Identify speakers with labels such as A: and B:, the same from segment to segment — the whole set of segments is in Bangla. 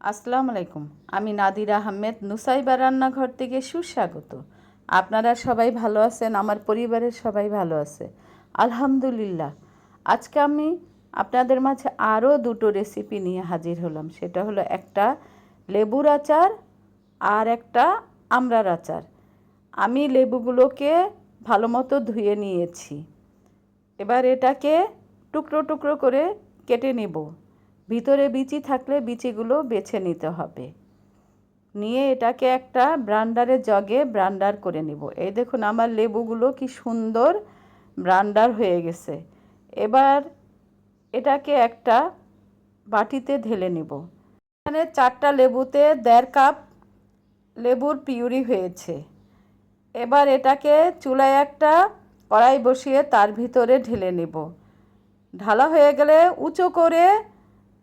A: আসসালামু আলাইকুম। আমি নাদির আহমেদ নুসাইবা রান্নাঘর থেকে সুস্বাগত। আপনারা সবাই ভালো আছেন, আমার পরিবারের সবাই ভালো আছে। আলহামদুলিল্লাহ। আজকে আমি আপনাদের মাঝে আরও দুটো রেসিপি নিয়ে হাজির হলাম। সেটা হলো একটা লেবুর আচার আর একটা আমরার আচার। আমি লেবুগুলোকে ভালো মতো ধুয়ে নিয়েছি। এবার এটাকে টুকরো টুকরো করে কেটে নেব। ভিতরে বিচি থাকলে বিচিগুলো বেছে নিতে হবে। নিয়ে এটাকে একটা ব্রান্ডারের জগে ব্রান্ডার করে নেব। এই দেখুন, আমার লেবুগুলো কি সুন্দর ব্রান্ডার হয়ে গেছে। এবার এটাকে একটা বাটিতে ঢেলে নেব। এখানে চারটা লেবুতে দেড় কাপ লেবুর পিউরি হয়েছে। এবার এটাকে চুলায় একটা কড়াই বসিয়ে তার ভিতরে ঢেলে নেব। ঢালা হয়ে গেলে উঁচু করে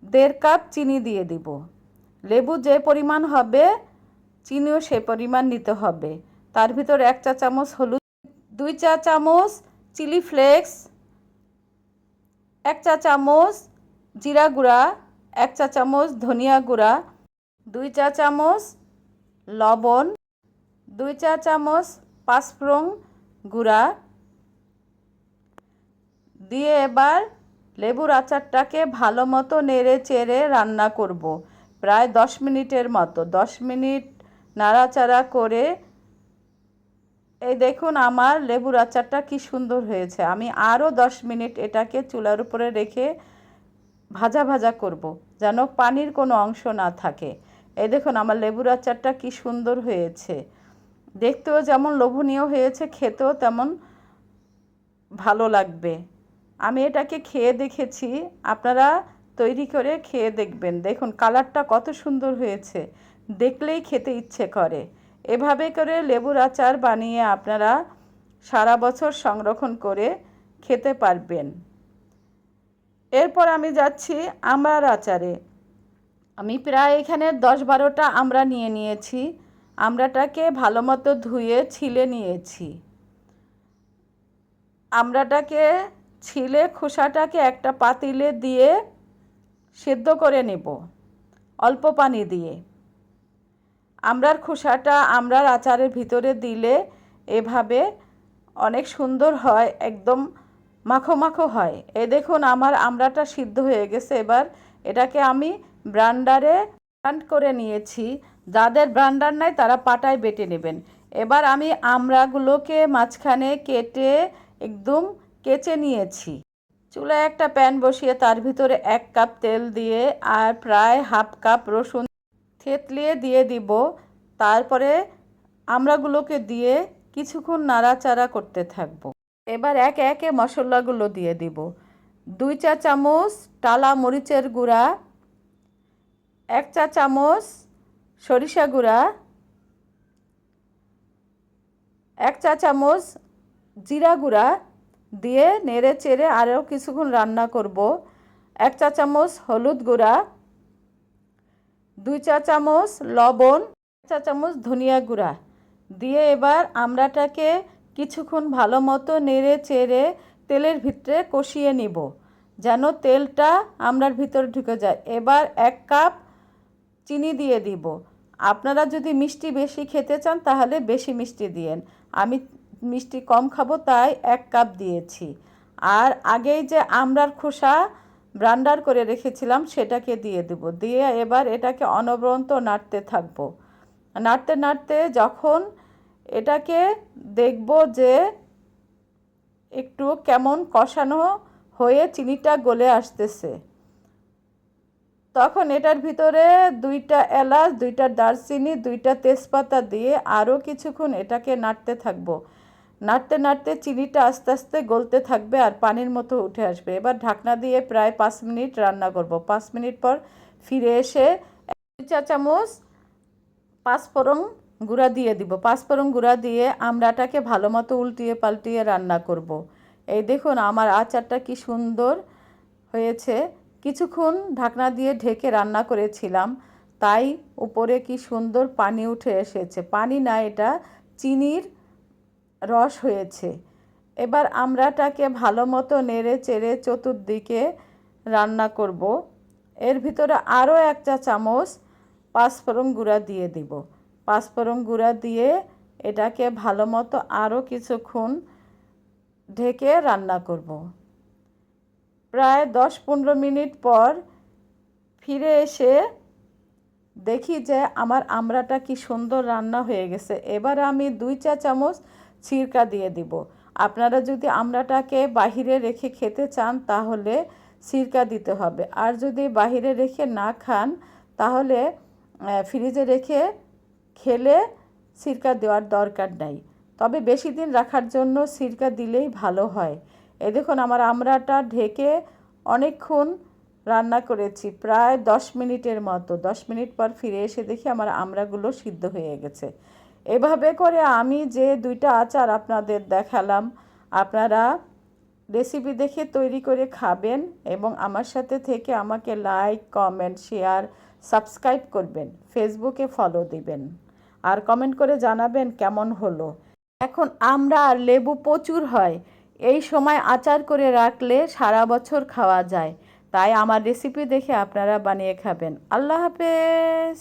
A: দেড় কাপ চিনি দিয়ে দিব। লেবু যে পরিমাণ হবে, চিনিও সে পরিমাণ নিতে হবে। তার ভিতর এক চা চামচ হলুদ, দুই চা চামচ চিলি ফ্লেক্স, এক চা চামচ জিরা গুঁড়া, এক চা চামচ ধনিয়া গুঁড়া, দুই চা চামচ লবণ, দুই চা চামচ পাঁচফোড়ন গুঁড়া। দিয়ে এবার লেবুর আচারটাকে ভালো মতো নেড়ে চেড়ে রান্না করব। প্রায় দশ মিনিটের মতো দশ মিনিট নাড়াচাড়া করে এই দেখুন আমার লেবুর আচারটা কি সুন্দর হয়েছে আমি আরও দশ মিনিট এটাকে চুলার উপরে রেখে ভাজা ভাজা করব। যেন পানির কোনো অংশ না থাকে এই দেখুন আমার লেবুর আচারটা কি সুন্দর হয়েছে দেখতেও যেমন লোভনীয় হয়েছে, খেতেও তেমন ভালো লাগবে আমি এটাকে খেয়ে দেখেছি। আপনারা তৈরি করে খেয়ে দেখবেন। দেখুন, কালারটা কত সুন্দর হয়েছে। দেখলেই খেতে ইচ্ছে করে। এভাবে করে লেবুর আচার বানিয়ে আপনারা সারা বছর সংরক্ষণ করে খেতে পারবেন। এরপর আমি যাচ্ছি আমড়ার আচারে। আমি প্রায় এখানে দশ বারোটা আমরা নিয়ে নিয়েছি। আমরাটাকে ভালো মতো ধুয়ে ছিলে নিয়েছি। আমড়াটাকে ছিলে খোসাটাকে একটা পাতিলে দিয়ে সেদ্ধ করে নেব, অল্প পানি দিয়ে। আমরার খোসাটা আমরার আচারের ভিতরে দিলে এভাবে অনেক সুন্দর হয়, একদম মাখো মাখো হয়। এ দেখুন, আমার আমড়াটা সিদ্ধ হয়ে গেছে। এবার এটাকে আমি ব্রান্ডারে ব্রান্ড করে নিয়েছি। যাদের ব্রান্ডার নাই, তারা পাটায় বেটে নেবেন। এবার আমি আমড়াগুলোকে মাঝখানে কেটে একদম কেচে নিয়েছি। চুলায় একটা প্যান বসিয়ে তার ভিতরে এক কাপ তেল দিয়ে আর প্রায় হাফ কাপ রসুন থেতলিয়ে দিয়ে দিব। তারপরে আমড়াগুলোকে দিয়ে কিছুক্ষণ নাড়াচাড়া করতে থাকব। এবার একে একে মশলাগুলো দিয়ে দিব। দুই চা চামচ টালা মরিচের গুঁড়া, এক চা চামচ সরিষা গুঁড়া, এক চা চামচ জিরা গুঁড়া দিয়ে নেড়ে চেড়ে আরও কিছুক্ষণ রান্না করব। এক চা চামচ হলুদ গুঁড়া, দুই চা চামচ লবণ, এক চা চামচ ধনিয়া গুঁড়া। দিয়ে এবার আমড়াটাকে কিছুক্ষণ ভালো মতো নেড়ে চেড়ে তেলের ভিতরে কষিয়ে নিব, যেন তেলটা আমড়ার ভিতরে ঢুকে যায়। এবার এক কাপ চিনি দিয়ে দিব। আপনারা যদি মিষ্টি বেশি খেতে চান তাহলে বেশি মিষ্টি দিয়েন। আমি মিষ্টি কম খাব, তাই এক কাপ দিয়েছি। আর আগেই যে আমরার খোসা ব্রান্ডার করে রেখেছিলাম, সেটাকে দিয়ে দেব। দিয়ে এবার এটাকে অনবরন্ত নাড়তে থাকব। নাড়তে নাড়তে যখন এটাকে দেখব যে একটু কেমন কষানো হয়ে চিনিটা গলে আসতেছে, তখন এটার ভিতরে দুইটা এলাচ, দুইটা দারচিনি, দুইটা তেজপাতা দিয়ে আরও কিছুক্ষণ এটাকে নাড়তে থাকব। নাড়তে নাড়তে চিনিটা আস্তে আস্তে গলতে থাকবে আর পানির মতো উঠে আসবে। এবার ঢাকনা দিয়ে প্রায় পাঁচ মিনিট রান্না করব। পাঁচ মিনিট পর ফিরে এসে চা চামচ পাঁচফোড়ন গুঁড়া দিয়ে দিব। পাঁচফোড়ন গুঁড়া দিয়ে আমড়াটাকে ভালো মতো উল্টিয়ে পাল্টিয়ে রান্না করব। এই দেখুন, আমার আচারটা কি সুন্দর হয়েছে। কিছুক্ষণ ঢাকনা দিয়ে ঢেকে রান্না করেছিলাম। তাই উপরে কি সুন্দর পানি উঠে এসেছে। পানি না, এটা চিনির রস হয়েছে। এবার আমরাটাকে ভালো মতো নেড়ে চেড়ে চতুর্দিকে রান্না করব। এর ভিতরে আরও এক চা চামচ পাঁচফোড়ন গুঁড়া দিয়ে দিব। পাঁচফোড়ন গুঁড়া দিয়ে এটাকে ভালো মতো আরও কিছুক্ষণ ঢেকে রান্না করব। প্রায় দশ পনেরো মিনিট পর ফিরে এসে দেখি যে আমার আমড়াটা কি সুন্দর রান্না হয়ে গেছে। এবার আমি দুই চা চামচ সিরকা দিয়ে দিব। আপনারা যদি আমড়াটাকে বাহিরে রেখে খেতে চান, তাহলে সিরকা দিতে হবে। আর যদি বাহিরে রেখে না খান, তাহলে ফ্রিজে রেখে খেলে সিরকা দেওয়ার দরকার নাই। তবে বেশি দিন রাখার জন্য সিরকা দিলেই ভালো হয়। এ দেখুন, আমার আমড়াটা ঢেকে অনেকক্ষণ রান্না করেছি, প্রায় দশ মিনিটের মতো। দশ মিনিট পর ফিরে এসে দেখি আমার আমড়াগুলো সিদ্ধ হয়ে গেছে। এভাবে করে আমি যে দুইটা আচার আপনাদের দেখালাম, আপনারা রেসিপি দেখে তৈরি করে খাবেন এবং আমার সাথে থেকে আমাকে লাইক কমেন্ট শেয়ার সাবস্ক্রাইব করবেন ফেসবুকে ফলো দিবেন আর কমেন্ট করে জানাবেন কেমন হলো। এখন আমরা আর লেবু প্রচুর হয়, এই সময় আচার করে রাখলে সারা বছর খাওয়া যায়, তাই আমার রেসিপি দেখে আপনারা বানিয়ে খাবেন। আল্লাহ হাফেজ!